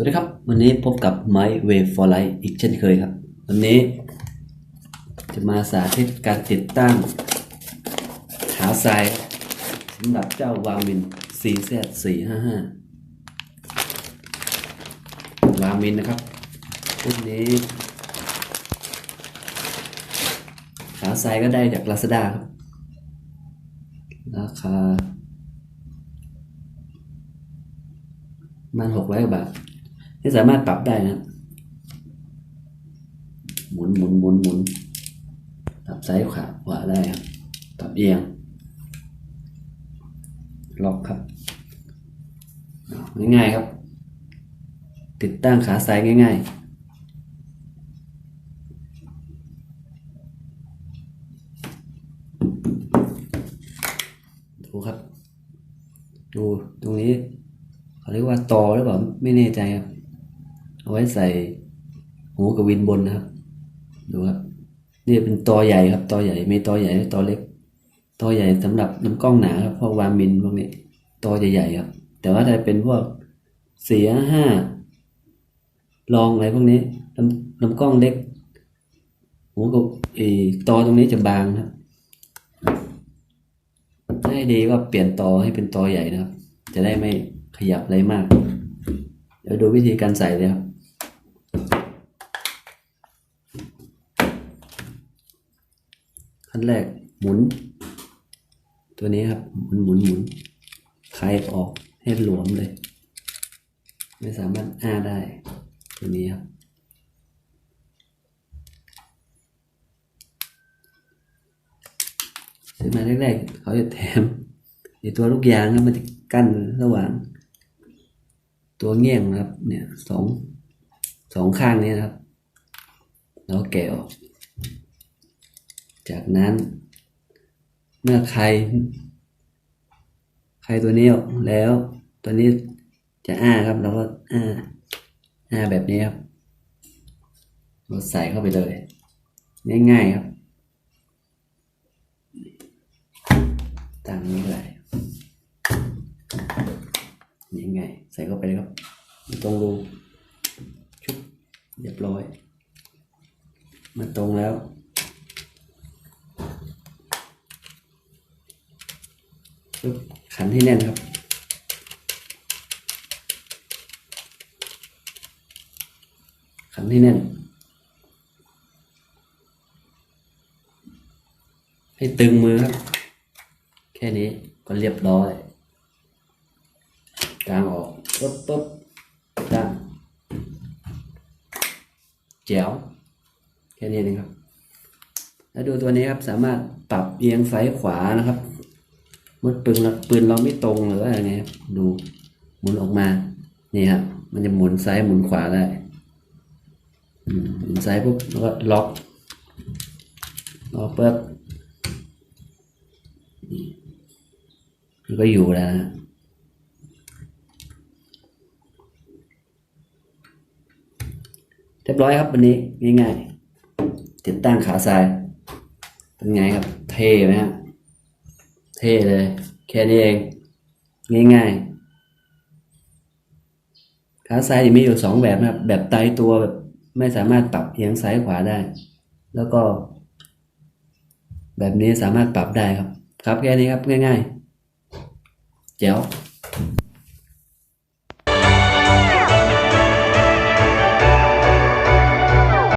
วัสดีครับ วันนี้พบกับไม Way for Life อีกเช่นเคยครับ วันนี้ จะมาสาธิตการติดตั้งขาทรายสำหรับเจ้าวามิน CZ455 วามินนะครับรุ่นนี้ ขาทรายก็ได้จาก Lazada ครับ ราคาประมันหกร้อยบาท ที่สามารถปรับได้นะ หมุนหมุนหมุนหมุนปรับซ้ายขวาขวาได้ครับปรับเอียง ล็อกครับ ง่ายๆครับ ติดตั้งขาซ้ายง่ายๆดูครับ ดูตรงนี้เขาเรียกว่าตอหรือเปล่าไม่แน่ใจครับ เอาไว้ใส่หูกับวินบนนะครับ ดูครับนี่เป็นตอใหญ่ครับตอใหญ่มีตอใหญ่และตอเล็กตอใหญ่สำหรับน้ำกล้องหนาครับพวกวามินพวกนี้ตอใหญ่ๆครับ แต่ว่าถ้าเป็นพวกเสียห้าลองอะไรพวกนี้น้ำน้ำกล้องเล็กหูกับไอตอตรงนี้จะบางครับให้ดีก็เปลี่ยนตอให้เป็นตอใหญ่นะครับ จะได้ไม่ขยับอะไรมาก เดี๋ยวดูวิธีการใส่เลยครับ ขั้นแรกหมุน ตัวนี้ครับหมุนหมุนหมุนคลายออกให้หลวมเลย ไม่สามารถอ้าได้ ตัวนี้ครับซื้อมาแรกๆเขาจะแถมในตัวลูกยางครับมันจะกั้นระหว่าง ตัวเงี้ยงนะครับ เนี่ยสองสองข้างนี้นะครับ แล้วแกะออก จากนั้น เมื่อใครใครตัวนี้แล้ว ตัวนี้จะอ้าครับเราก็อ้าอ้าแบบนี้ครับเราใส่เข้าไปเลย ง่ายๆครับตั้งนี้เลยนี่ไง ใส่เข้าไปเลยครับ ตรงรูชุบเรียบร้อย มาตรงแล้วปึ๊บ ขันให้แน่นครับ ขันให้แน่น ให้ตึงมือครับ แค่นี้ก็เรียบร้อยกลางออกปุ๊บปุ๊บตั้งแจ๋วแค่นี้เองครับ แล้วดูตัวนี้ครับสามารถปรับเอียงซ้ายขวานะครับ มื่อปืนเราปืนเราไม่ตรงหรืออะไรเงี้ยครับดูหมุนออกมา นี่ครับมันจะหมุนซ้ายหมุนขวาได้หมุนซ้ายปุ๊บแล้วก็ล็อกล็อกปุ๊บมันก็อยู่แล้วนะเรียบร้อยครับวันนี้ง่ายๆติดตั้งขาทรายเป็นไงครับ เท่ไหมฮะ เท่เลย แค่นี้เอง ง่ายๆ ขาซ้ายมีอยู่สองแบบนะครับ แบบตายตัวแบบไม่สามารถปรับเอียงซ้ายขวาได้ แล้วก็ แบบนี้สามารถปรับได้ครับ ครับแค่นี้ครับง่ายๆ เจ๋ว